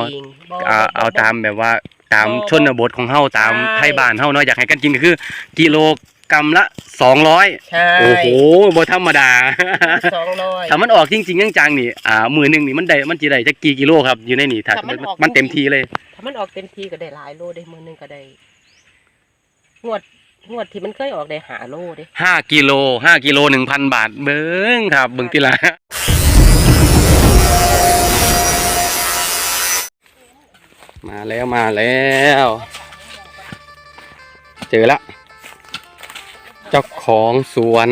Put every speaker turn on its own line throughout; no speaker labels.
กัน
อ๋อ
กินเองบ่
อ่า
บ่
เอา
บ่
ตามแบบว่าตาม
บ่
ชนบทของเฮาตาม
ใช่
ไทยบ้านเฮาเนาะอยากให้กันกินก็คือ กิโลกรัมละ200
ใช่
โอ้โหบ่ธรรมดา
สองร้อย
ถ้ามันออกจริงๆจังๆนี่อ่ามือหนึงนี่มันได้มันสิได้จักกี่กิโลครับอยู่ในนี่ถ้า
ถ้ามันออก
มันเต็มทีเลย
ถ้ามันออกเต็มที่ก็ได้หลายโลได้มื้อหนึงก็ได้งวดงวดที่มันเคยออกได้หาโลเด้
ห้ากิโลห้ากิโลหนึ่งพันบาท เบิ้งครับเบิ้งทีละ มาแล้วมาแล้ว เจอละ เจ้าของสวน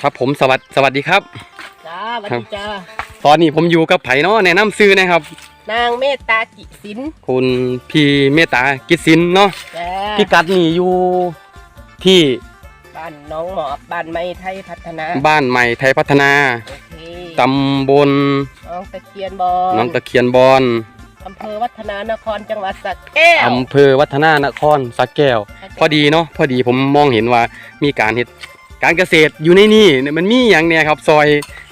ครับผมสวัสดสวัสดีครับ
จ้าสวัสดีจ้า
ตอนนี้ผมอยู่กับไผ่เนาะแนะนำซื้อนะครับ
นางเมตตากิสิน
คุณพี่เมตตากิจสินเนาะ
จ้า
พี่กัดนี่อยู่ที่
บ้านน้องหมอบบ้านไม้ไทยพัฒนา
บ้านใหม่ไทยพัฒนา
โอเค
ตำบล
น้องตะเคียนบอล
น้องตะเคียนบอน
อำเภอวัฒนานครจังหวัดสระแก้ว
อำเภอวัฒนานครสักแก้ว พอดีเนาะพอดีผมมองเห็นว่ามีการเฮ็ดการเกษตรอยู่ในนี่เนี่ยมันมีอย่างเนี่ยครับ ซอย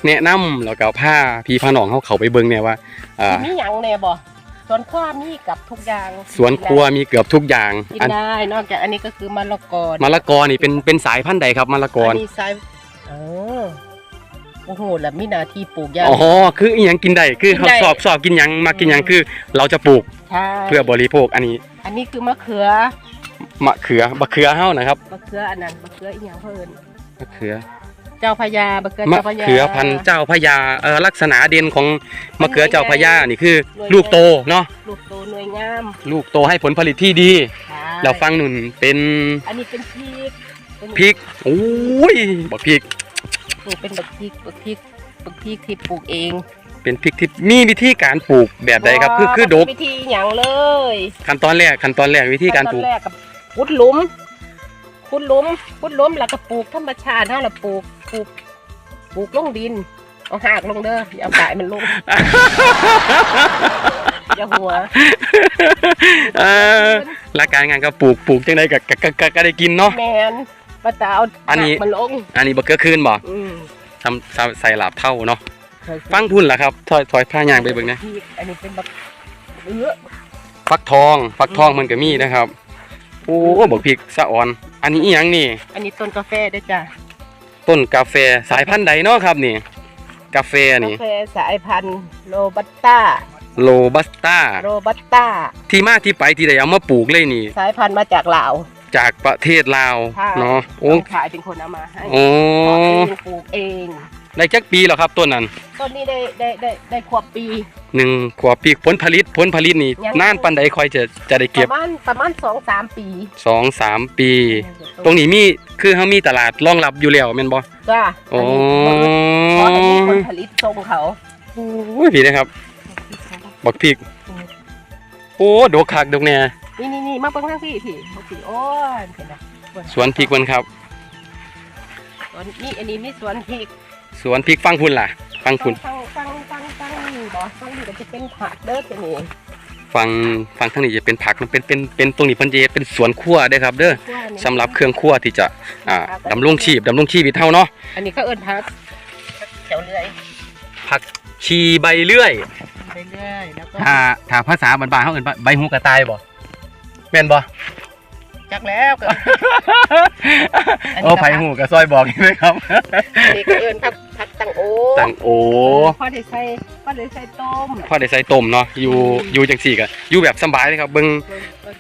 แนะนำแล้วก็ผ้าพี่พาน้องเขาเขาไปเบิ่งเนี่ยว่าอ่า
มีหยังแน่บ่สวนครัวมีกับทุกอย่าง
สวนครัวมีเกือบทุกอย่าง
กิน
อัน
ได้นอกจากอันนี้ก็คือมะละกอ
มะละกอนี่เป็นเป็นสายพันธุ์ใดครับมะละกอ
อัน
นี่
นี้ไซเออ โอ้โหแล้วมีหนาทีปลูกยาง
อ๋อคืออีหยังกินได้คือ
กิน
เขา
ได้
สอบสอบกินหยังมากินหยังคือ เราจะปลูก
ใช่
เพื่อบริโภคอันนี้
อันนี้คือมะเขือ
มะเขือมะเขือเฮานะครับ
มะเขืออันนั้นมะเขืออีหยังเพิ่น
มะเขือ
เจ้าพญามะเขือ
มะ
เจ้าพญา
เขือพันธุ์เจ้าพระยาเอ่อลักษณะเด่นของมะเขือเจ้าพระยานี่คือ
หน่วย
ลูกโตเนาะ
ลูกโตหน่วยงาม
ลูกโตให้ผลผลิตที่ดี
ใช่
เราฟังหนุนเป็น
อันนี้เป็นพริกเป็น
พริกโอ้ยบอกพริก
นี่เป็นบักพริกบักพริกบักพริกที่ปลูกเอง
เป็นพริกที่มีวิธีการปลูกแบบใดครับ คือคือดก
วิธีหยังเลย
ขั้นตอนแรกขั้นตอนแรกวิธีการปลูก
ขั้นตอนแรกกับขุดหลุมขุดหลุมขุดหลุมแล้วก็ปลูกธรรมชาติเฮาล่ะปลูกปลูกปลูกลงดินเอาหากลงเด้ออย่าเอาปลายมันลงอย่าหัว
เออหลักการงานก็ปลูกปลูกจังไดก็ก็ก็ก็ก็ได้กินเนาะ
แมน ปลาตาเอา
อันนี้
หากมันลง
อันนี้บ่เกือคืนบ่
อืม
ทำทำใส่หลาบเท่าเนาะฟังพุ่นล่ะครับถอยถอยผ้ายางไปเบิ่งนะ
อันนี้เป็นแบบเอื้อ
ฟักทองฟักทองมันก็มีนะครับโอ้บอกพริกสะอ่อน อันนี้อีหยังนี่
อันนี้ต้นกาแฟเด้วยจ้ะ
ต้นกาแฟสายพันธุ์ใดเนาะครับนี่ กาแฟนี่
กาแฟสายพันธุ์โรบัสต้า
โลบัสต้า
โรบัสต้า
ที่มาที่ไปที่ได้เอามาปลูกเลยนี่
สายพันธุ์มาจากลาว
จากประเทศลาว
ค่ะ
เนาะโอ้
คนขายเป็นคนเอามาให้
โอ้
เพาะเองปลูกเอง
ได้จักปีแล้วครับต้นนั้น
ต้นนี้ได้ได้ได้ได้ขวบปี
หนึ่งขวบปีผลผลิตผลผลิตนี่
ยัง
นานปันใดค่อยจะจะได้
ป
เก็บ
ระมาณประมาณสองสามปี
สองสามปี ตรงนี้มีคือเขามีตลาดรองรับอยู่แล้วแม่นบ่
จ้า
โอ้
เพราะอันนี้คนผลิตทรงเขา
โอ้ยพี่นะครับ บักพริก โอ้ดกคักดกแน่
นี่นี่นี่มาเบิ่งทางพี่พี่เขาสีโอ้ยเห็นไหม
สวนพริกมันครับ
สวนนี่อันนี้มีสวนพริก
สวนพริกฟังพุ่นล่ะ ฟังพุ่น
ฟังฟังฟังฟังนี่บอฟังนี่ก็จะเป็นผักเด้อจะนี่
ฟังฟังทางนี้จะเป็นผักมันเป็นเป็นเป็นตรงนี้เพิ่นจะเป็นสวนครัวเด้อครับ เด้อสำหรับเครื่องครัวที่จะอ่าดำรงชีพดำรงชีวิตเฮาเนาะ
อันนี้ก็เอิ้นผักแถวเรื่อย
ผักชีใบเลื่อย
ไปเรื่อยแล้วก็
ถ้าถ้าภาษาบ้านๆเฮาเอิ้นว่าใบหูกระต่ายบ่ แม่นบ่
จักแล้วก็ อันนี้ก็
โอ้ไผหูกระซอยบอกไหมครับ
อันนี้ก็เอิ้นผักผักตังโอ
ตังโอ
พ่อได้ใส่พ่อได้ใส่ต้ม
พ่อได้ใส่ต้มเนาะอยู่อยู่จังซี่ก็อยู่แบบสบายเลยครับเบิ่ง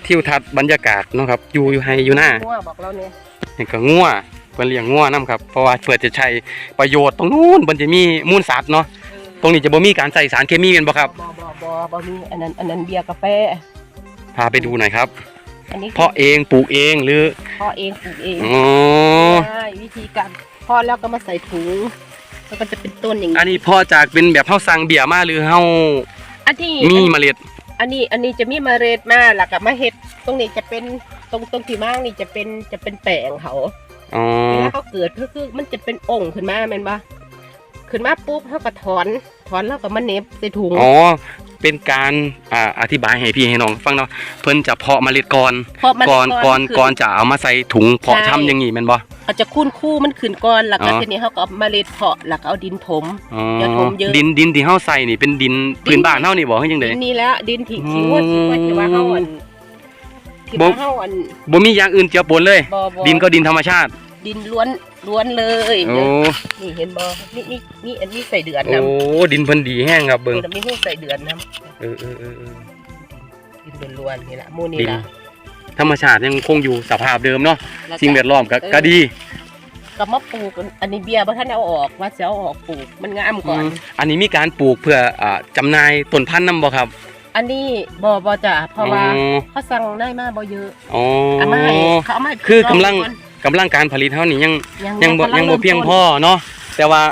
ทิวทัศน์บรรยากาศเนาะครับอยู่อยู่ให้อยู่หน้า
งัวบอกเราเนี่ย
นี่ก็งัวเพิ่นเลี้ยงงัวนํครับเพราะว่าเพื่อจะใช้ประโยชน์ตรงนู้นเพิ่นจะมีมูลสัตว์เนาะตรงนี้จะบ่มีการใส่สารเคมีแม่นบ่ครับ
บ่บ่บ่บ่มีอันนั้นอันนั้นเบียร์กาแฟ
พาไปดูหน่อยครับ
อันนี้
เพาะเองปลูกเองหรือ
พ่อเองปลูกเอง
อ๋อ
ใช่วิธีการพ่อแล้วก็มาใส่ถุงแล้วก็จะเป็นต้นอย่าง
อัน
นี้
นี้เพาะจากเป็นแบบเฮาสั่งเบียร์มาหรือเฮา
อันที่
มีเมล็ด
อันนี้อันนี้จะมีเมล็ดมาแล้วก็มาเฮ็ดตรงนี้จะเป็นตรงตรงที่มางนี่จะเป็นจะเป็นแปลงเขา
อ๋อ
เวลาเขาเกิดก็คือมันจะเป็นองค์ขึ้นมาแม่นปะขึ้นมาปุ๊บเขาก็ถอน ถอนแล้วก็มาเน็บใส่ถุง
อ๋อเป็นการอ่าอธิบายให้พี่ให้น้องฟังเนาะเพิ่นจะเพาะเมล็ดก่อน
เพราะมัน
ก่อนก่อน
ขึ้
ก่อนจะเอามาใส่ถุงเพาะ
ใช่
ชำอย่างนี้แม่นบ่
เขาจะคุ้นคู่มันขึ้นก่อนแล้วก็
อ๋อ
ทีนี้เขาก็เอาเมล็ดเพาะแล้วก็เอาดินถม
อ๋อ
อย่าถมเยอะ
ดินดินที่เฮาใส่นี่เป็นดินพื้นบ้านเฮานี่บ่เฮ็ดจังได๋
ดินนี่แหล้วดินที่ที่ว่า
อืม
ที่ว่าที่ว่าเฮาอันที่
บ่
ว่าเฮาอัน
บ่มีอย่างอื่นเจือปนเลย
บ่บ่
ดินก็ดินธรรมชาติ
ดินล้วน ล้วนเลย
โอ้
นี่เห็นบ่นี่นี่นี่อันนี้ใส่เดือน
โอ้
นำ
ดินเพิ่นดีแห้งครับเบิ่ง
นี่มีหูใส่เดือนนํ
เออเออเออเออ
ดินล้วนๆนี่ล่ะหมู่นี่
ดิน
ล่ะ
ธรรมชาติยังคงอยู่สภาพเดิมเนาะ
แล้วก็
สิ่งแวดล้อมก็
เออ
ก็ดี
ก็มาปลูกอันนี้เบียร์บ่ทันเอาออกว่าสิเอาออกปลูกมันงามก่อน
อืมอันนี้มีการปลูกเพื่ออ่าจำหน่ายต้นพันธุ์นํบ่ครับ
อันนี้บ่บ่จ้ะเพราะว่า
อ๋อ
เขาสั่งได้มาบ่เยอะ
อ๋อ
เอามาให้เขาเอามาให้
คือกำลัง
ก่อน
กำลังการผลิตเฮานี่ยัง
ยัง
ยังบ่
กำลั
ยังบ่เพียง
ริ่ม
พอเนาะแต่ว่า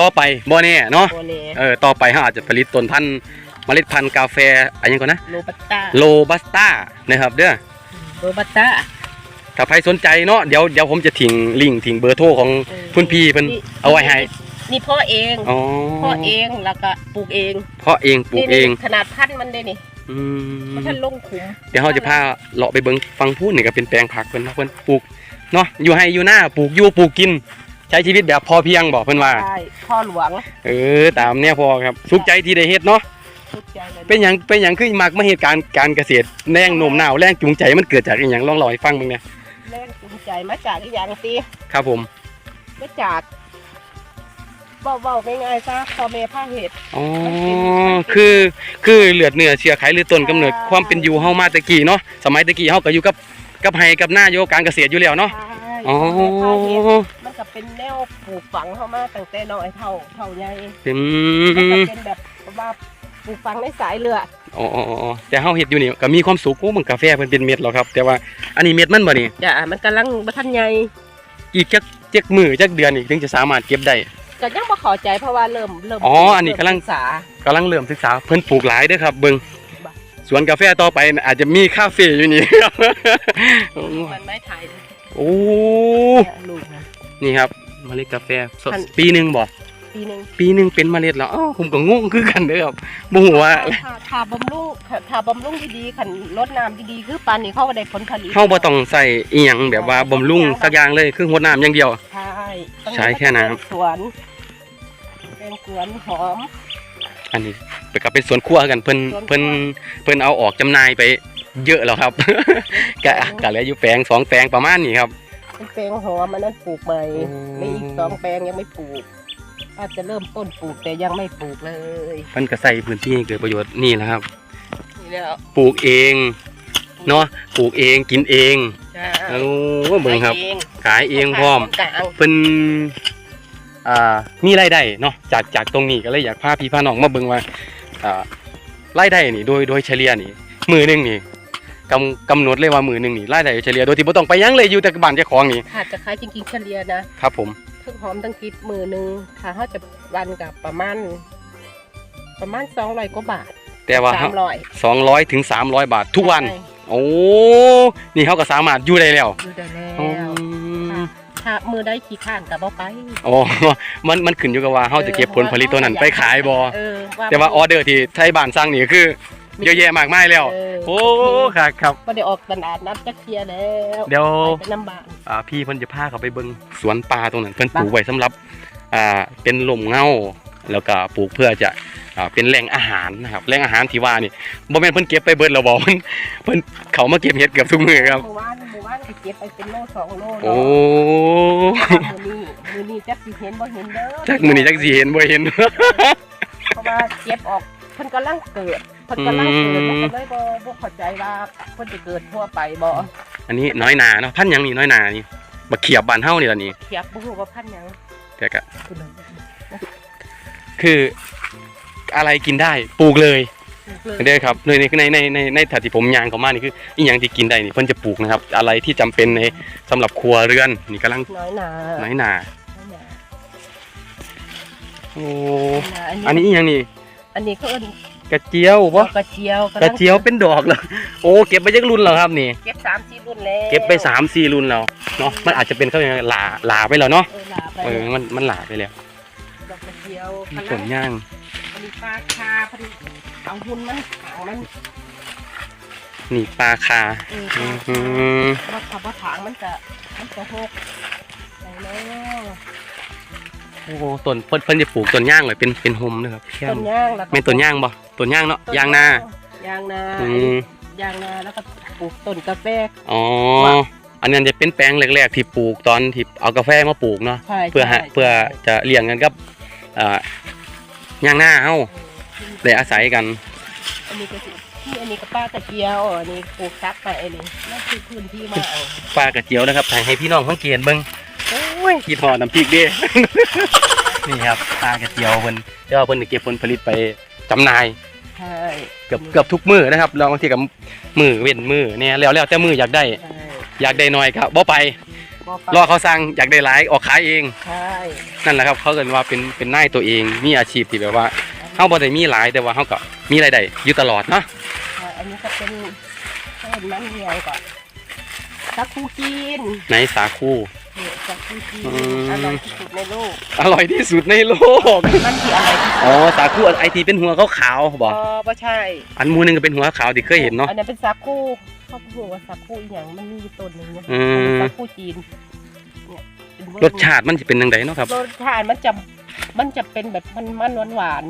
ต่อไปบ่แน่เนาะ
ต้นโบเน่
เออต่อไปเฮาอาจจะผลิตต้นพันธุ์เมล็ดพันธุ์กาแฟอะไรหยังก่อนนะ
โรบัสต้า
โลบัสต้านะครับเด้อ
โรบัสต้า
ถ้าใครสนใจเนาะเดี๋ยวเดี๋ยวผมจะทิ้งลิงก์ทิ้งเบอร์โทรของ
เออ
คุณพี่เพิ่น
นี่
เอาไว้ให้
นี่พ่อเอง
อ๋อ
พ่อเองแล้วก็ปลูกเอง
เพราะเองปลูกเอง
นี่ขนาดพันธุ์มันได้นี่
อืม
มันท่านลงขุม
เดี๋ยวเราจะพาเลาะไปเบิ่งฟังพูดนี่ก็เป็นแปลงผักเพิ่นเนาะเพิ่นปลูกเนาะอยู่ให้อยู่หน้าปลูกอยู่ปลูกกิน ใช้ชีวิตแบบพอเพียงบอกเพิ่นว่า
ใช่พ่อหลวง
เออตามแนวพอครับสุขใจที่ได้เฮ็ดเนาะ
ทุกใจเลย
เป็นหยังเป็นหยังคือมักมาเหตุการณ์การเกษตรแรงโน้มน้าวแรงจูงใจมันเกิดจากอีหยังลองเล่าให้ฟังเบิ่งเนี่ย
แรงจูงใจมาจากอีหยังตี
ครับผม
มาจาก เบาๆง่ายๆซะพ่อแม่พาเหตุ
อ๋อคือคือเลือดเนื้อเชื้อไขหรือต้นกำเนิดความเป็นอยู่เฮามาแตะกี้เนาะสมัยแตะกี้เฮาก็อยู่กับกับไห้กับหน้าโยการเกษตรอยู่แล้วเนาะ
ใช่
อ๋อ
พ่อแม่พาเหตุมันก็เป็นแนวปลูกฝังเข้ามาตั้งแต่น้อยเท่าเท่าใหญ่
อื
มันก็
ม
เป็นแบบว่าปลูกฝังในสายเลือด
อ๋ออ๋ออ๋อแต่เฮาเฮ็ดอยู่นี่ก็มีความสุขโอ้มันกาแฟเพิ่นเป็นเม็ดแล้วครับ แต่ว่าอันนี้เม็ดมันบ่นี่
จ้ะมันกำลังบัทันใหญ่
อีกจักจักมือจักเดือนอีกถึงจะสามารถเก็บได้
ก็ยังบ่เข้าใจเพราะว่าเริ่มเริ่ม
อ๋ออันนี้กำลัง
ศึษากำ
ลังเริ่มศึกษาเพิ่นปลูกหลายเด้อครับเบิ่ง
บ่ะ
สวนกาแฟต่อไปอาจจะมีคาเฟ่อยู่นี่ครับ
มันไม่ถ่าย
โอ้
ลูกนะ
นี่ครับเมล็ดกาแฟสด
พัน
ปีหนึงบ่
ปีหนึง
ปีหนึงเป็นเมล็ดแล้วอ้าวผมก็งงคือกันเด้อครับบ่ฮู้ว่า
ถ้าถ้าบำรุงถ้าบำรุงดีๆขันลดน้ำดีๆคือปานนี้เขาก็ได้ผลผลิต
เฮาบ่ต้องใส่อีหยังแบบว่าบำรุงสักอย่างเลยคือรดน้ำอย่างเดียว
ใช่ต้อง
ใช้แค่น้ำ
เป็นสวนเป็นสวนหอม
อันนี้ไปกับเป็นสวนครัวกันเพิ่น
สวนครัว
เพิ่นเพิ่นเอาออกจำหน่ายไปเยอะแล้วครับ ก็ก็เหลืออยู่แปลงสองแปลงประมาณนี้ครับ
เป็นแปลงหอมมันนั้นปลูกใหม่
โอ้
และอีกสองแปลงยังไม่ปลูก อาจจะเริ่มต้นปลูกแต่ยังไม่ปลูกเลย
เพิ่นก็ใส่พื้นที่ให้เกิดประโยชน์นี่แหละครับ
นี่แล้ว
ปลูกเองเนาะปลูกเองกินเอง
ใช่
โอ้เบิ่งครับ
ขายเอง
ขายเองพร้อม
กลาง
เพิ่นอ่ามีรายได้เนาะจากจากตรงนี้ก็เลยอยากพาพี่พาน้องมาเบิ่งว่าอ่ารายได้นี่โดยโดยเฉลี่ยนี่มือหนึงนี่กำกำหนดเลยว่ามือหนึงนี่รายได้เฉลี่ยโดยที่บ่ต้องไปหยังเลยอยู่แต่บ้านเจ้าของนี่
ถ้าจะขายจริงๆเฉลี่ยนะครับ
ผม
ทั้งหอมทั้งคิดมือหนึ่งถ้าเขาจะวันกับประมาณประมาณสองร้อยกว่าบาท
แต่ว่า
สามร้อย
สองร้อยถึงสามร้อยบาททุกวัน โอ้นี่เขาก็สามารถอยู่ได้แล้ว
อยู่ได้แล้ว
อืม
ถ้ามือได้ขี้ข้านกับบ่ไป
โอ้มันมันขึ้นอยู่กับว่าเขาจะเก็บผลผลิตตัวนั้นไปขายบ่
เออ
แต่ว่าออเดอร์ที่ไทยบ้านสร้างนี่คือ เยอะแยะมากมายแล้ว
เออ
โอ้ครับครับ
ก็ได้ออกตลาดนัดจักเทียแล้ว
เดี๋ยว
ไปน้ำบาน
อ่าพี่เพิ่นจะพาเขาไปเบิ่งสวนปลาตรงนั้นเพิ่นปลูกไว้สำหรับอ่าเป็นลมเงาแล้วก็ปลูกเพื่อจะอ่าเป็นแหล่งอาหารนะครับแหล่งอาหารที่ว่านี่บ่แม่นเพิ่นเก็บไปเบิดแล้วบ่เพิ่นเพิ่นเขามาเก็บเห็ดเกือบทุกมื้อครับ
หมู่บ้านหมู่บ้านก็เก็บไปเป็นโลสองโล
โอ้
เนาะมือนี้มือนี้จักสิเห็นบ่เห็นเด้อ
จักมื้อนี้จักสิเห็นบ่เห็น
เพราะว่าเก็บออกเพิ่นกำลังเกิดเพิ่นกำลังเกิด
อืม
มันก็เลยบ่บ่เข้าใจว่าเพิ่นจะเกิดทั่วไปบ่
อันนี้น้อยหนาเนาะพันธุ์หยังนี่น้อยหนานี่บักเขียบบ้านเฮานี่ล่ะนี่
เขียบบ่ฮู้ว่าพันธุ์หยัง
แต่ก็
คือเลย
คืออะไรกินได้ปลูกเลย
เลย
เด้อครับในในในในในในถาที่ผมยางเข้ามานี่คืออีหยังที่กินได้นี่เพิ่นจะปลูกนะครับ อะไรที่จำเป็นในสำหรับครัวเรือนนี่กำลัง
น้อยหนา
น้อยหนา
น้อยหนา
โอ้
น้อยหนา
อันนี้อีหยังนี่
อันนี้เขาเอิ้น
กระเจียวบ่
กระเจียว
กระเจียวเป็นดอกเลยโอ้เก็บไปจักรุ่นแล้วครับนี่
เก็บ3 4รุ่นแล้ว
เก็บไป3 4รุ่นแล้วเนาะมันอาจจะเป็นเขาเรียกว่าหลาหลาไปแล้วเนาะ
เออลาไป
เออมันมันหลาไปแล้ว
ดอกกระเจียว
มีผลย่าง
อันนี้ปลาคาพอดีเอาหุ่นมันหางมัน
นี่ปลาคา
เออ
อื
ปลาคามว่าถ้าบ่ถางมันจะมันก็หกไหนเนาะ
โอ้ต้นเพิ่นเพิ่นจะปลูกต้นย่างเลยเป็นเป็นโฮมนะครับแค่
ต้นย่างแล้วก็
แม่นต้นย่างบ่ต้นย่างเนาะยางนา
ยางนา
อืม
ยางนาแล้วก็ปลูกต้นกาแฟ
อ๋อ
ว่า
อันนั้นจะเป็นแปลงแรกๆที่ปลูกตอนที่เอากาแฟมาปลูกเนาะ
ใช่
เพื่อฮะ
ใช่
เพื่อจะเลี้ยงกันกับเอ่อย่างนาเฮาได้อาศัยกัน
อันนี้ก็สิที่อันนี้ก็ป้าตะเกียวอันนี้ปลูกซักไปอันนี้นั่นคือพื้นที่มาเอา
ปลากระเจียวนะครับให้ให้พี่น้องสังเกตเบิ่ง
โอ้ ย
ขีดหอดน้ำพริกเด้นี่ครับปลากระเจียวเพิ่นเดี๋ยวเพิ่นจะเก็บผลผลิตไปจำหน่าย
ใช่
เกือบเกือบทุกมื้อนะครับเราบางทีกับมื้อเว้นมื้อเนี่ยแล้วแล้วแต่มื้ออยากได้
ใช่
อยากได้น้อยครับบ่ไป
บ่ป
รอเขาสั่งอยากได้หลายออกขายเอง
ใช่
นั่นแหละครับเขาเกินว่าเป็นเป็นนายตัวเองมีอาชีพที่แบบว่าเฮาบ่ได้มีหลายแต่ว่าเฮาก็มีรายได้อยู่ตลอดเนาะ
ใช่อันนี้ก็เป็นต้นมันเหี่ยวก่อนสักคูกิน
ในสาคู
เนี่ยสักคูกิน
อืม
อร่อยที่สุดในโลก
อร่อยที่สุดในโลก
มันที่อะไรที่สุด
อ๋อสาคูไอทีเป็นหัวขาวๆบ่
อ๋อบ่ใช่
อันหมูหนึงก็เป็นหัวขาวที่เคยเห็นเนาะ
อันนั้นเป็นสักคูเขาบอกว่าสักคูอีหยังมันมีอยู่ต้นหนึงนะ
อืม
อันนี้สักคูจีนเนี่ยเป็นเวิ
ร
ร์
ส
ก
ชาติมันจะเป็นจังไดเนาะครับ
รสชาติมันจะมันจะเป็นแบบมันมันหวานหวาน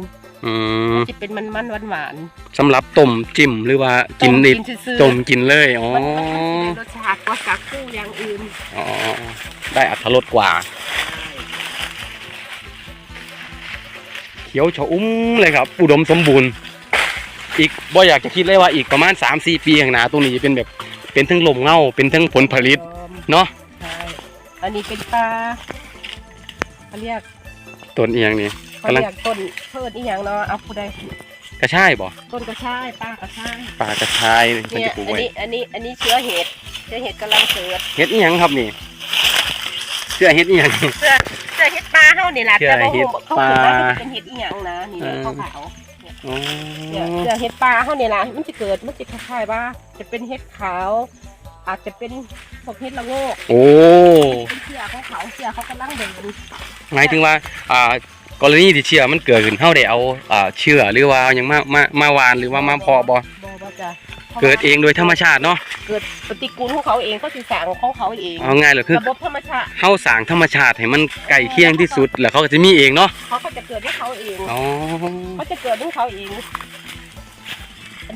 อืม
ๆจะเป็นมันมันหวานหวาน
สำหรับต้มจิ้มหรือว่า
ๆ
กินดิบ
ซื่อๆ
ต้มกินเลยอ๋อ
มันมันจะมีรสชาติ กว่าสักคูอย่างอื่น
อ๋อได้อัตรสกว่า เขียวชอุ่มเลยครับ อุดมสมบูรณ์ อีกบ่อยากจะคิดเลยว่าอีกประมาณ3-4ปีข้างหน้าตรงนี้จะเป็นแบบเป็นทั้งลมเงาเป็นทั้งผลผลิตเนาะ
ใช่อันนี้เป็นปลาเขาเรียก
ต้นเอียงนี่
เขา
กำลัง
เรียกต้นเพิ่นอีหยังเนาะเอาผู้ใด
กระชายบ่
ต้นกระชายปลากระชาย
ป่ากระชายนี่มัน
เนี่ย
จะปลูก
อัน
ไว้
นี้อันนี้อันนี้เชื้อเห็ดเชื้อเห็ดกำลังเกิด
เฮ็ดอีหยังครับนี่เชื่อเฮ็ดอีหยังนี่
เชื้อเชื้อเห็ดปลาเฮานี่แหละ
เชื้อ
แต่บ่
เห็
ฮู้
ด
เขา
ปลา
คิดว่ามันเป็นเห็ดอีหยังนะนี่เนี่ย
เออ
ขาว
อ๋อ
ๆเนี่ยเชื้อเห็ดปลาเฮานี่ล่ะมันจะเกิดมันจะคล้ายๆว่า จะเป็นเห็ดขาว อาจจะเป็นพวกเห็ดละโงก
โอ้
เป็นเชื้อของเขาเชื้อเขากำลังเดิน
หมายถึงว่า อ่า กรณีที่เชื้อมันเกิดขึ้นเฮาได้เอาอ่าเชื้อหรือว่าเอาหยังมามามาวานหรือว่ามาเพาะบ่
บ่บ่จ้ะ
เกิดเองโดยธรรมชาติเนาะ
เกิดปฏิกูลของเขาเองก็สิสร้างของเขาเอง
เอาง่ายเลยคือ
ระบบธรรมชาติ
เฮาสร้างธรรมชาติให้มันใกล้เคียงที่สุดแล้วเขาก็จะมีเองเนาะ
เขาก็จะเกิดของเขาเอง
อ๋อ
เขาจะเกิดของเขาเองอัน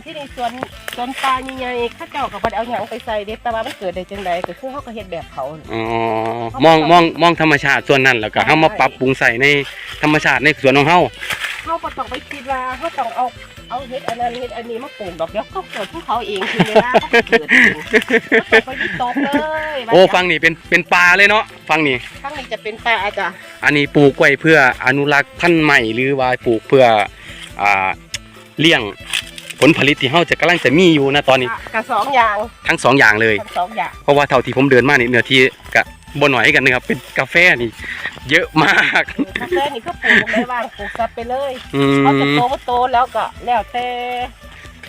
ที่ในส่วนส่วนปลาใหญ่ๆเข้าเจ้ากับบัดเอาหยังไปใส่เด็ดแต่ว่ามันเกิดได้จังไดก็คือเขาก็เฮ็ดแบบเขา
อ๋อมองมองมองธรรมชาติส่วนนั้นแล้วก็เฮามาปรับปรุงใส่ในธรรมชาติในส่วนของเฮา
เขาก็ต้องไปคิดว่าเขาต้องเอาเอาเฮ็ดอันนั้นเฮ็ดอันนี้มาปลูกดอกเดียวเขาเกิดของเขาเองคือเวลาเขาเกิดเองเขาต้องไปวิตกเลยว่า
โอ้ฟังนี่เป็นเป็นปลาเลยเนาะฟังนี่
ข้างนี้จะเป็นปลาจ้ะ
อันนี้ปลูกไว้เพื่ออนุรักษ์พันธุ์ใหม่หรือว่าปลูกเพื่ออ่าเลี้ยงผ ลผลิตที่เฮาจะกำลังจะมีอยู่นะตอนนี้
กับสองอย่าง
ทั้งสองอย่างเลย
ทั้งสองอย่าง
เพราะว่าเท่าที่ผมเดินมานี่เนื้อที่กะบ่หน่อยกันนะครับเป็นกาแฟนี่ เยอะมาก
กาแฟนี่ก็ปลูกไม่ว่างปลูกซับไปเลย
อื
เขาจะ
ม
โตก็โตแล้วก็แล้วแต่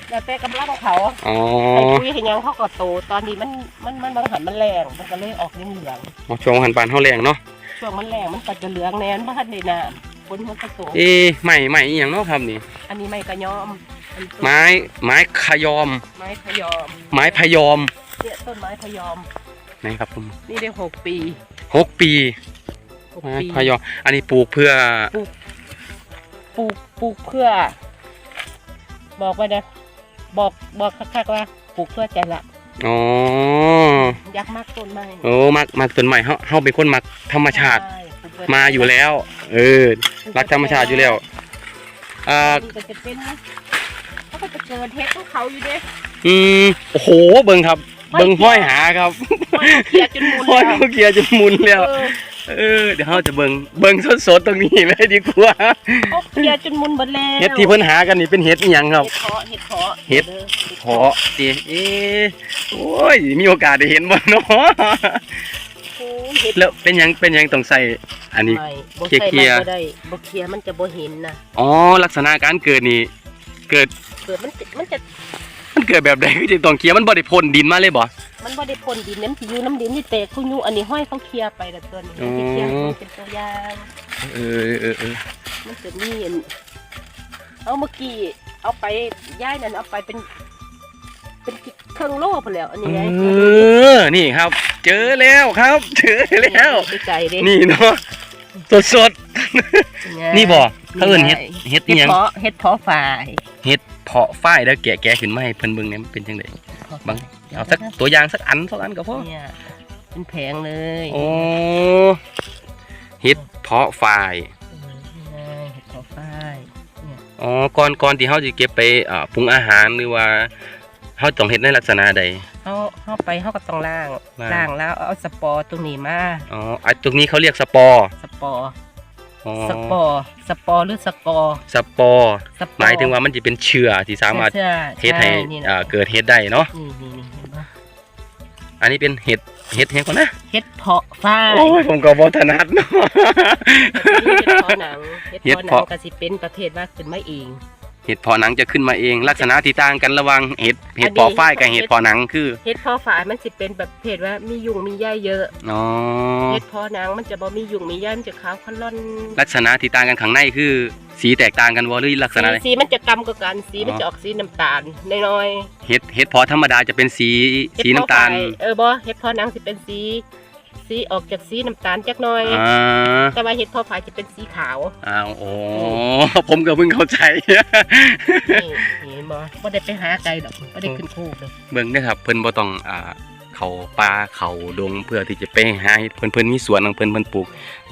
แล้วแต่กำลังของเขา
อ๋อ
ไอ้ปุ๋ยเห็นยังเขาก็โต ตอนนี้มันมันมันบางหันมันแรงมันก็เลยออกเหลือง
ช่วงหันปานเฮาแรงเนาะ
ๆช่วงมันแรงมันก็จะเหลืองแน่นบ้านในน้ำบนหัวกระโต
เอ๊ะใหม่ใหม่อีหยังเนาะครับนี่
อันนี้ไม้กระยอมอันนี้ต้น
ไม้ไม้ขยอม
ไม้พะยอม
ไม้พยอม
เนี่ยต้นไม้พะยอม
ไหนครับผม
นี่ได้หกปี
หกปี
หก
ไม้
ปี
พยอม อันนี้ปลูกเพื่อ
ปลูกปลูกเพื่อ บอกไว้นะบอกบอกคักๆว่าปลูกเพื่อใจละ
อ๋อ
ยักษ์มากต้นไม้
โอ้มักมักต้นใหม่เฮาเฮาเป็นคนมักธรรมชาติ
ใช่ปลูกเพื่
มาอยู่แล้ว เออ รักธรรมชาติอยู่แล้วอ่า
นี่ก็จะเป็นนะ เขาก็จะเกิดเฮ็ดของเขาอยู่เด้
อืมโอ้โหเบิ่งครับ เบิ่งห้อยหาครับ
ห้อยเคลียร์จนหมุน
ห้อย
แล้ว
เขาเกียร์จะหมุนแล้ว
เออ
เออเดี๋ยวเราจะเบิ่งเบิ่งสดๆตรงนี้เลยดีกว่า
เขาเคลียร์จนหมุนหมดแล้ว
เห็ดที่เพิ่นหากันนี่เป็นเห็ดอีหยังครับ
เห็ดเพาะเห็ดเพาะ
เห็ด
ด้อ
เพาะติเอ๊ะโอ้ยมีโอกาสได้เห็นบ่เนาะ
โอ้ยเห็ด
แล้วเป็นหยังเป็นหยังต้องใส่อันนี้
ไม่บ่
เคลี
ใส่
ยร์
มันบ่ได้บ่เคลียร์มันจะบ่เห็นนะ
อ๋อลักษณะการเกิดนี่เกิด
เกิดมันจะมันจะ
มันเกิดแบบใดคือจะต้องเคลียร์มันบ่ได้พ่นดินมาเลยบ่
มันบ่ได้พ่นดินน้ำสิอยู่น้ำดินนี่แตกคุยุอันนี้ห้อยเขาเคลียร์ไปแล้วตัวนี้
อ๋อ
มันจะเคลียร์ให้มันเป็นตัวอย่าง
เออเออเออ
มันจะมีอันเอาเมื่อกี้เอาไปย้ายนั่นเอาไปเป็นเป็นเครื่องโลไปแล้ว อันนี้ไง
เออนี่ครับ เจอแล้วครับ เจอแล้ว
ไปไกลดิ
นี่เนาะสดสดๆนี่บ่เขาเอิ้นเฮ็ดเฮ็ด
เฮ็
อี
ด
หยัง
เพาะเฮ็ดเพาะฝ่าย
เฮ็ด เพาะฝ้ายแล้วแกะแกะขึ้นมาให้เพิ่นเบิ่งเนี่ยมันเป็นจังไดบางเอาสักตัวอย่างสักอันสองอันก็พอ
เนี่ยเป็นแผงเลย
โอ้เฮ็ดเพาะฝ้าย
เออนี่ไงเฮ็ดเพาะฝ่ายเนี่ย
อ๋อก่อนก่อนที่เฮาสิเก็บไปอ่าปรุงอาหารหรือว่าเฮาต้องเฮ็ดในลักษณะใด
เฮาเฮาไปเฮาก็ต้องล้าง
ล้าง
ล้างแล้วเอาสปอร์ตรงนี้มา
อ๋ออันตรงนี้เขาเรียกสปอร์
สปอร์
อ๋อ
สปอร์สปอร์หรือสกอร์
สปอร์
สปอร์
หมายถึงว่ามันจะเป็นเชื้อที่สามารถ
ใช่
เฮ็ดให้
ช่นี่นะ
อ่าเกิดเฮ็ดได้เนาะ
นี่นี่นี่เห็นปะ
อันนี้เป็นเห็ดเห็ดเฮ็ดก่อนนะ
เฮ็ดเพาะฝ้าย
โอ้ยผมก็บ่ถนัดเนาะ
เฮ็ดเพาะหนังเฮ็ด
เฮ็ด
เพาะหนัง
เพาะ
ก็สิเป็นประเภทว่าขึ้นมาเอง
เห็ดเพาะหนังจะขึ้นมาเอง ลักษณะที่ต่างกันระหว่างเห็ดเห็ดเพาะฝ้ายกับเห็ดเพาะหนังคือ
เฮ็ดเพาะฝ้ายมันสิเป็นแบบประเภทว่ามียุงมีใยเยอะ
อ๋อ
เฮ็ดเพาะหนังมันจะบ่มียุงมีใยมันจะขาวคันร่อน
ลักษณะที่ต่างกันข้างในคือ สีแตกต่างกันบ่หรือลักษณะ
สี
ใด
สีมันจะกำกว่ากันสีมัน
อ๋อ
จะออกสีน้ำตาลน้อย
เห็ดเห็ดเพาะธรรมดาจะเป็นสี
ๆเฮ็ด
สีน้ำตาล
เพะฝ้ยเออบ่เฮ็ดเพาะหนังสิเป็นสี สีออกจากสีน้ำตาลจักหน่อย
อ่า
แต่ว่าเฮ็ดเพาะฝ้ายจะเป็นสีขาว
อ้าวโอ้ผมก็เพิ่งเข้าใจ
นี่เห็นบ่บ่ได้ไปหาไกลดอกบ่ได้ขึ้นโคกเลย
เบิ่งเด้อครับเพิ่นบ่ต้องอ่าเขาป่าเขาดงเพื่อที่จะไปหาเฮ็ดเพิ่นเพิ่นมีสวนของเพิ่นเพิ่นปลูก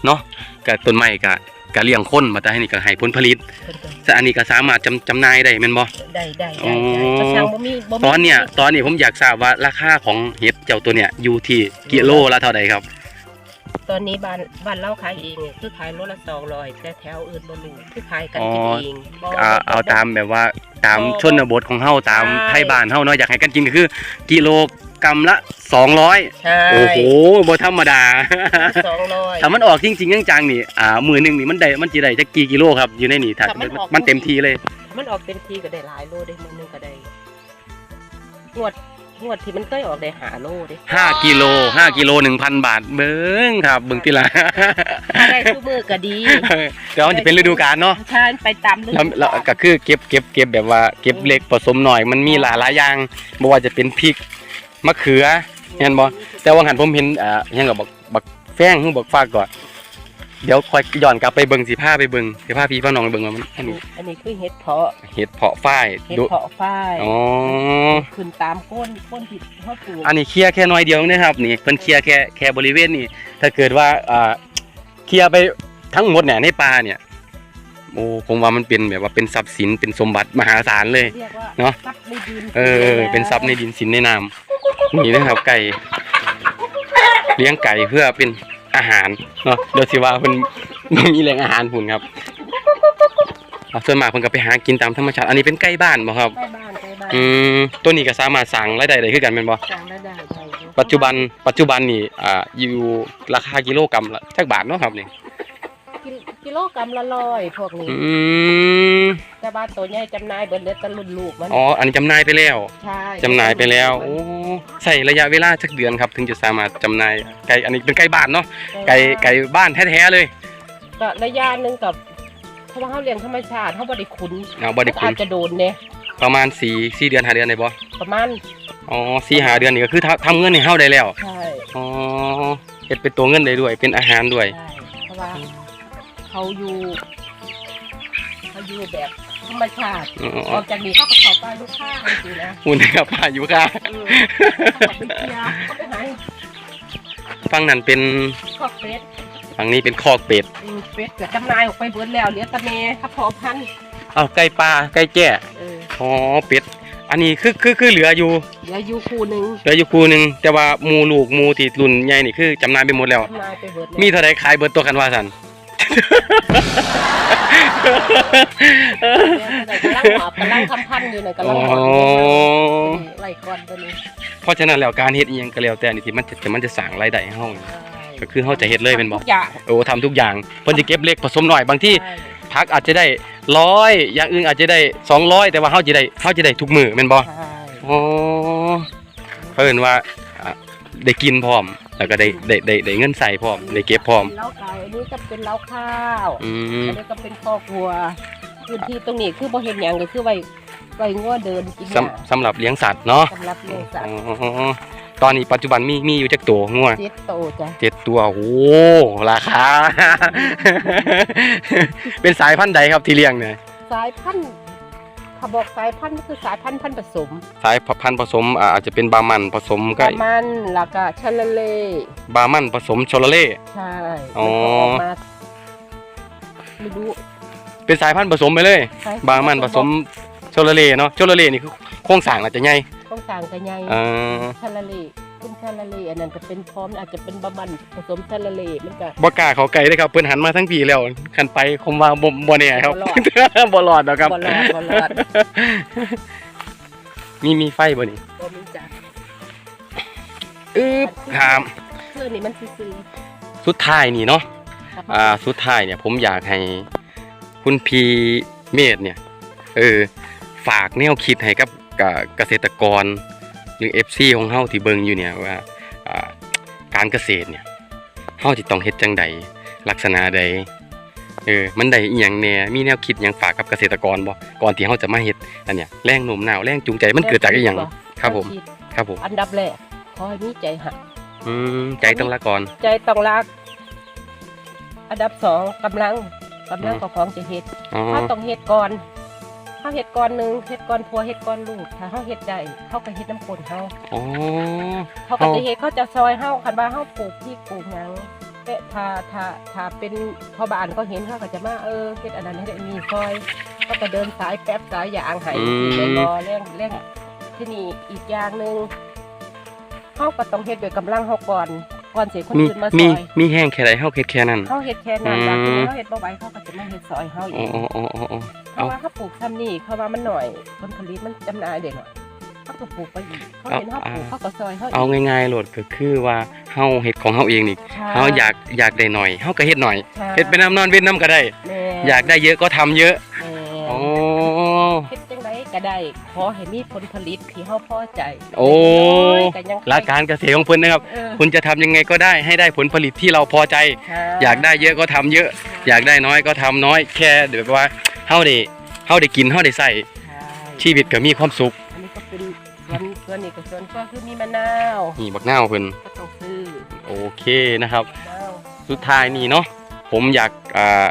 เนาะก็ต้นไม้ก็ก็เลี้ยงคนมาแต่ให้นี่ก็ให้ผลผลิต
เพิ่นก็
แต่อันนี้ก็สามารถจำจำหน่ายได้แม่นบ่
ได้ได้
อ๋
ได้
อ
ได้ก็ช่างบ่มีบ่มี
ตอนเนี้ยตอนนี้ผมอยากทราบว่าราคาของเห็ดเจ้าตัวเนี้ยอยู่ที่กิโลละเท่าใดครับ
ตอนนี้บ้านบ้านเราขายเองเนี่ยคือขายโลละ200แต่แถวอื่นบ่รู้คือขายกัน
อ๋อ
กินเองบ่
เอาเอาตามแบบว่าตามชนบทของเฮาตาม
ใช่
ไทยบ้านเฮาเนาะอยากให้กันกินก็คือ กิโลกรัมละ200
ใช่
โอ้โหบ่ธรรมดา
200
ถ้ามันออกจริงๆจังๆนี่อ่ามือหนึงนี่มันได้มันสิได้จักกี่กิโลครับอยู่ในนี่ถ้า
ถ้ามันออก
มันเต็มที่เลย
มันออกเต็มทีก็ได้หลายโลได้มื้อนึงก็ได้งวด งวดที่มันเคยออกได้หาโลเด้
5กิโล5กิโล1,000บาทเบิ่งครับเบิ่งติละ
ถ้าได้ทุกมื้อก็ดี
เดี๋ยวมันจะเป็นฤดูกาลเนาะ
ใช่ไปตามฤดู
แล้วแล้วก็คือเก็บเก็บเก็บแบบว่าเก็บเล็กผสมหน่อยมันมีหลายหลายๆอย่างบ่ว่าจะเป็นพริกมะเขือเห็นบ่แต่ว่าหันผมเห็นอ่าหยังกับบักบักแฟงหรือบักฟากก่อน เดี๋ยวคอยย้อนกลับไปเบิ่งสิพาไปเบิ่งสิพาพี่พาน้องไปเบิ่งว่ามันอันนี้
อันนี้คือเห็ดเพาะ
เห็ดเพาะฝ้าย
เห็ด
ดู
เพาะฝ้าย
อ๋อ
ขึ้นตามก้นก้นที่เขาปลูก
อันนี้เคลียร์แค่น้อยเดียวนะครับนี่เพิ่นเคลียร์แค่แค่บริเวณนี้ถ้าเกิดว่าอ่าเคลียร์ไปทั้งหมดเนี่ยในป่าเนี่ยโอ้ผมว่ามันเป็นแบบว่าเป็นทรัพย์สินเป็นสมบัติมหาศาลเลย
เรียกว่า
เนาะ
ทรัพย์ในดิน
เออ เป็นทรัพย์ในดินสินในน้ำนี่นะครับไก่ เลี้ยงไก่เพื่อเป็น อาหารเนาะเดี๋ยวสิว่าเพิ่นบ่มีแหล่งอาหารพุ่นครับอะส่วนมากเพิ่นก็ไปหากินตามธรรมชาติอันนี้เป็นไก่บ้านบ่ครับ
ใกล้บ้านใกล้บ้าน
อืมตัวนี้ก็สามารถสั่งรายได้ได้คือกันแม่นบ่
สั่งได้ได้ได้อยู่
ปัจจุบันปัจจุบันนี่อ่าอยู่ราคากิโลกรัมละจักบาทเนาะครับนี่
กิโลกิโลกรัมละร้อยพวกนี้
อืม
แต่บ้านตัวใหญ่จำหนายเบิดเหลือแต่รุ่นลูกมัน
อ๋ออันนี้จำหน่ายไปแล้ว
ใช่
จำหน่ายไปแล้วโอ้ใส่ระยะเวลาสักเดือนครับ ถึงจะสามารถจำหน่ายไก่อันนี้เป็นไก่บ้านเนาะไก่ไก่บ้านแท้ๆเลย
ก็ระยะหนึงกับเพราะว่าเขาเลี้ยงธรรมชาติเขาบ่ได้ขุน
เอาบ่ได้คุ้
อานจจะโดนเนี่ย
ประมาณ4 4เดือน5เดือนได้บ่
ประมาณ
อ๋อ4 5เดือนนี่ก็คือทำทำเงินให้เฮาได้แล้ว
ใช่
อ๋อเฮ็ดเป็นตัวเงินได้ด้วยเป็นอาหารด้วย
ใช่เพราะว่า เขาอยู่เขาอยู่แบบธรรมชาติ
อ๋
อ
อ
อกจากนี้เขาก็เข้าไปลูกค้าจริงๆนะ
หุ่นครับป้าอยู่ค่ะ
เออเขาไปเคลียร์เขาไปหา
ฝั่งนั้นเป็น
คอกเป็ด
ฝั่งนี้เป็นคอกเป็ด
อืมเป็ดเกิดจำหนายออกไปเบิดแล้วเหลือแตะเมครับพอพันธุ์
อ้าวไก่ปลาไก่แจ้
เออ
อ๋อเป็ด อันนี้คือคือคือเหลืออยู่
เหลืออยู่คู่หนึ่ง
เหลืออยู่คู่หนึงแต่ว่าหมูลูกหมูที่รุ่นใหญ่นี่คือจำหน่ายไปหมดแล้ว
จำหนายไปเบิดแล้ว
มีเท่าใดขายเบิดตัวกันว่าซั่น
กำลังหอบกำลังทำพันธุ์อยู่น่ะกำลังหอบ
อ๋อ
ไล่ก่อนตัวนี้
เพราะฉะนั้นแล้วการเฮ็ดอีหยังก็แล้วแต่นี่ที่มันจะมันจะสร้างรายได้ให้เฮานี่ก็คือเฮาจะเฮ็ดเลยเป็นบ่
ทุกอย่าง
โอ้ทำทุกอย่างเพิ่นสิเก็บเล็กผสมน้อยบางที่
ใช่
ผักอาจจะได้100อย่างอื่นอาจจะได้ 200 แต่ว่าเฮาจะได้เฮาจะได้ทุกมื้อแม่นบ่
ใช่
อ๋อเพิ่นว่าอะได้กินพร้อม แล้วก็ได้ได้ได้ได้เงินใส่พร้อมได้เก็บพร้อม
เล้าไก่อันนี้ก็เป็นเล้าข้าว
อืม
อันนี้ก็เป็นคอกวัวพื้นที่ตรงนี้คือบ่เห็นหยังก็คือไว้ไว้งัวเดินกินห
สำ
ญ้า
สำหรับเลี้ยงสัตว์เนาะ
สำหรับเลี้ยงสัตว์
อ๋อตอนนี้ปัจจุบันมีมีอยู่จักตัวงัว
เจ็ดโตจ้ะ
เจ็ดตัวโอ้ราคา เป็นสายพันธุ์ใดครับที่เลี้ยงเนี่ย
สายพันธุ์ ถ้าบอกสายพันธุ์ก็คือสายพันธุ์พันธุ์ผสม
สายพันธุ์ผสมอ่าอาจจะเป็นบามันผสม
ป
กับ
ระมันแล้วก็ชะละเล
บามันผสมโชลเล่
ใช่
อ๋อ
มันก็ออกมาไม่รู้
เป็นสายพันธุ์ผสมไปเลย
สย
บามันผสมโชลเล่เนาะโชลเล่นี่คือโครงสร้างอาจจะใหญ่
ต้องสั่งกันไง
อ่า
ชะละเล คุณชะละเลอันนั้นก็เป็นพร้อมอาจจะเป็นบะมันผสมชะละเลมันก็
บ่กล้าเขาไกลเลยครับเพิ่นหันมาทั้งปีแล้วคันไปคมว่าบ่บ่แน่ครับ
บ่รอด
บ่รอดหรอกครับ
บ่รอดบ่รอด
มีมีไฟบ่นี่
บ่มีจัก
อึ๊บครับ
เรื่องนี้มันซื่อ
สุดท้ายนี่เนาะ
ๆครับ
อ่าสุดท้ายเนี่ย ผมอยากให้คุณพีเมธเนี่ย เออ ฝากแนวคิดให้กับกับเกษตรกร หรือ FC ของเฮาที่เบิ่งอยู่เนี่ยว่าอ่าการเกษตรเนี่ยเฮาสิต้องเฮ็ดจังใดลักษณะใดเออมันได้อีหยังแหน่มีแนวคิดหยังฝากกับเกษตรกรบ่ก่อนที่เฮาจะมาเฮ็ดอันเนี้ยแรงโน้มน้าวแรงจูงใจมันเกิดจากอีหยังครับผม
คิด
ครับผม
อันดับแรกขอให้มีใจหัก
อืมใจต้องละก่อน
ใจต้องรัก อันดับสองกำลังกำลัง
อืม
ก็ของจะเฮ็ด
อ๋อ
ถ้าต้องเฮ็ดก่อน เขาเฮ็ดก่อนหนึ่งเฮ็ดก่อนผัวเฮ็ดก่อนลูกถ้าเขาเฮ็ดได้เขาก็เฮ็ดน้ำกลนเฮา
อ๋อ
เขาก็จะเฮ็ดเขาจะซอยเฮาคันว่าเฮาปลูกพริกปลูกหยังแต่ถ้าถ้าถ้าเป็นพ่อบ้านเขาเห็นเขาก็จะมาเออเฮ็ดอันนั้นเฮ็ดอันนี้ซอยเขาก็เดินสายแป๊บสายอย่างให้ที่เลยรอเรื่องเรื่องที่นี่อีกอย่างหนึงเฮาก็ต้องเฮ็ดด้วยกำลังเฮาก่อน ก่อนสิคน
มี
อื่นมาซ
มี
อย
มีแห้งแค่ใดเฮาเฮ็ดแค่นั้น
เฮาเฮ็ดแค่นั้น
อืม
บางทีเฮาเฮ็ดบ่ไหวเขาก็จะมาเฮ็ดซอยเฮาเอ
อ๋องอ๋ออ๋ออ๋อ
เพราะว่าเขาปลูกซ้ำนี่เขาว่ามันหน่อยผลผลิตมันจำหน่ายเด็หน่อยเขาก็ปลูกไปอีกเขาเห็นเขาปลูกเขาก็ซอยเขา
เอาง่ายๆโหลดก็คือว่าเฮาเฮ็ดของเฮาเองนี่เฮาอยากอยากได้หน่อยเฮาก็เฮ็ดหน่อยเฮ็ดเป็นน้ำนอนเว้นน้ำก็ได้อยากได้เยอะก็ทำเยอะ
ก็ได้ ขอให้มีผลผลิตที่เฮาพอใจ
โอ้
ก็ยัง
หลักการเกษตรของเพิ่นนะครับ
เออ
คุณจะทำยังไงก็ได้ให้ได้ผลผลิตที่เราพอใจ
ค่ะ
อยากได้เยอะก็ทำเยอะ อยากได้น้อยก็ทำน้อยแค่แบบว่าเฮาได้เฮาได้กินเฮาได้ใส่
ใช่
ชีวิตก็มีความสุข
อันนี้ก็เป็นส่วนส่วนนี้ก็ส่วนก็คือมีมะนาว
นี่บักนาวเพิ่น
ก็ต้องซื้อ
โอเคนะครับ
มะนาว
สุดท้ายนี่เนาะผมอยากอ่า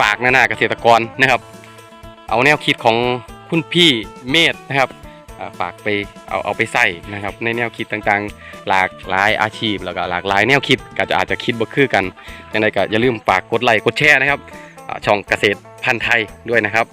ฝากนานาเกษตรกรนะครับ เอาแนวคิดของ คุณพี่เมธนะครับฝากไปเอาเอาไปใส่นะครับ ในแนวคิดต่างๆ หลากหลายอาชีพแล้วก็หลากหลายแนวคิดก็จะอาจจะคิดบ่คือกันยังไงก็อย่าลืมฝากกดไลค์กดแชร์นะครับช่องเกษตรพันธุ์ไทยด้วยนะครับ